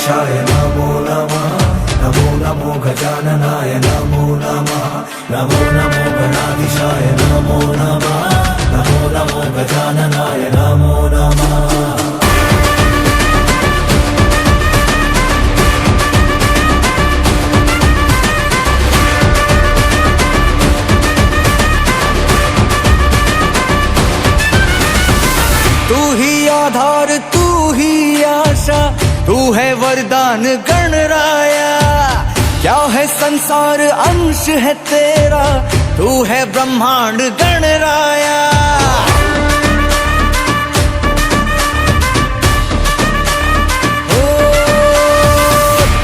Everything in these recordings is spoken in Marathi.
గణేశాయ నమో నమ. నమో నమో గజాననాయ నమో నమ. నమో నమో గణాధీశాయ నమో నమ. నమో నమో గజాననాయ నమో तू है वरदान गणराया। क्या है संसार अंश है तेरा? तू है ब्रह्मांड गणराया।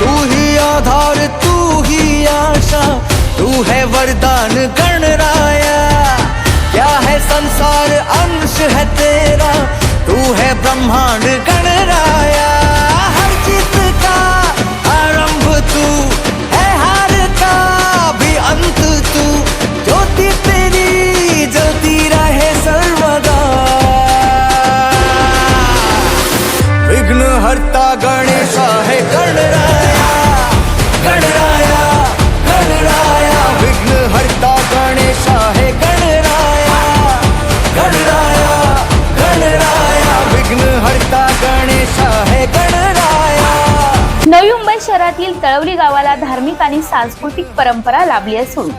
तू ही आधार, तू ही आशा, तू है वरदान गणराया। क्या है संसार अंश है तेरा? तू है ब्रह्मांड विघ्न गणेश आहे गणराया गणराया गणराया. विघ्न हरता गणेश आहे गणराया गणराया गणराया. विघ्न हरता गणेश आहे गणराया. नवी मुंबई शहरातील तळवली गावाला धार्मिक आणि सांस्कृतिक परंपरा लाभली असून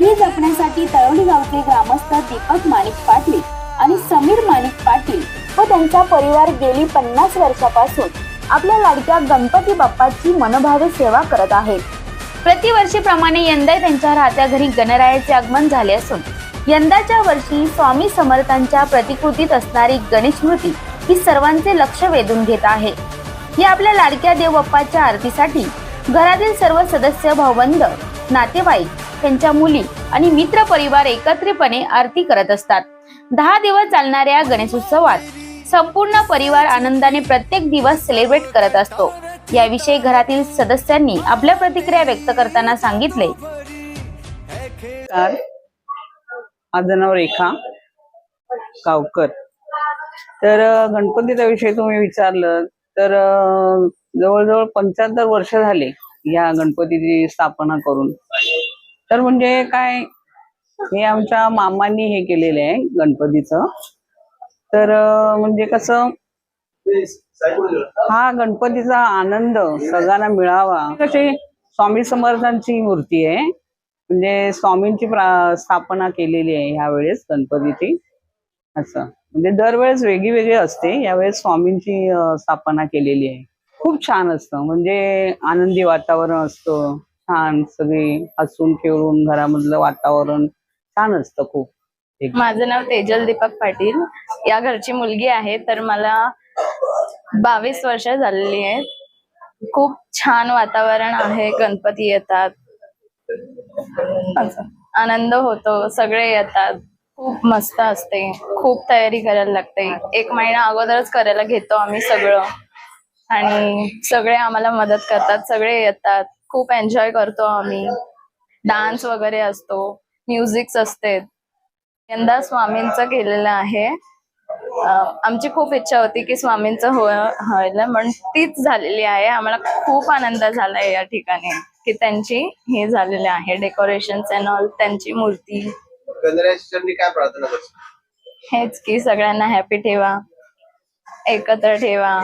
ही जपण्यासाठी तळवली गावचे ग्रामस्थ दीपक माणिक पाटील आणि समीर माणिक पाटील व त्यांचा परिवार गेली पन्नास वर्षापासून आपल्या लाडक्या गणपती बाप्पाची मनोभावे सेवा करत आहेत. प्रतिवर्षीप्रमाणे यंदा त्यांच्या राहत्या घरी गणरायाचे आगमन झाले असून यंदाच्या वर्षी स्वामी समर्थांच्या प्रतिकृतीत असणारी गणेश मूर्ती ही सर्वांचे लक्ष वेधून घेत आहे. या आपल्या लाडक्या देवबाप्पाच्या आरतीसाठी घरातील सर्व सदस्य भावबंद नातेवाईक त्यांच्या मुली आणि मित्र परिवार एकत्रितपणे आरती करत असतात. दहा दिवस चालणाऱ्या गणेशोत्सवात संपूर्ण परिवार आनंदाने प्रत्येक दिवस सेलिब्रेट करत असतो. याविषयी घरातील सदस्यांनी आपल्या प्रतिक्रिया व्यक्त करताना सांगितले. माझं नाव रेखा गावकर. तर गणपतीचा विषय तुम्ही विचारलं तर जवळजवळ पंच्याहत्तर वर्ष झाले या गणपतीची स्थापना करून. तर म्हणजे काय हे आमच्या मामांनी हे केलेलं आहे गणपतीचं. तर म्हणजे कसं हा गणपतीचा आनंद सगळ्यांना मिळावा. कशी स्वामी समर्थांची मूर्ती आहे. म्हणजे स्वामींची स्थापना केलेली आहे ह्या वेळेस गणपतीची. असं. म्हणजे दरवेळेस वेगळी वेगळी असते. यावेळेस स्वामींची स्थापना केलेली आहे. खूप छान असतं. म्हणजे आनंदी वातावरण असतं. छान सगळी हसून खेळून घरामधलं वातावरण छान असतं खूप. माझं नाव तेजल दीपक पाटील. या घरची मुलगी आहे तर मला बावीस वर्ष झालेली आहेत. खूप छान वातावरण आहे गणपती येतात. आनंद होतो सगळे येतात. खूप मस्त असते खूप तयारी करायला लागते. एक महिना अगोदरच करायला घेतो आम्ही सगळं. आणि सगळे आम्हाला मदत करतात सगळे येतात. खूप एन्जॉय करतो आम्ही. डान्स वगैरे असतो म्युझिक्स असते. यंदा स्वामींचं केलेलं आहे. आमची खूप इच्छा होती की स्वामींचं हो व्हायला म्हणून तीच झालेली आहे. आम्हाला खूप आनंद झालाय या ठिकाणी की त्यांची हे झालेले आहे डेकोरेशन अँड ऑल त्यांची मूर्ती. काय प्रार्थना हेच की सगळ्यांना हॅपी ठेवा एकत्र ठेवा.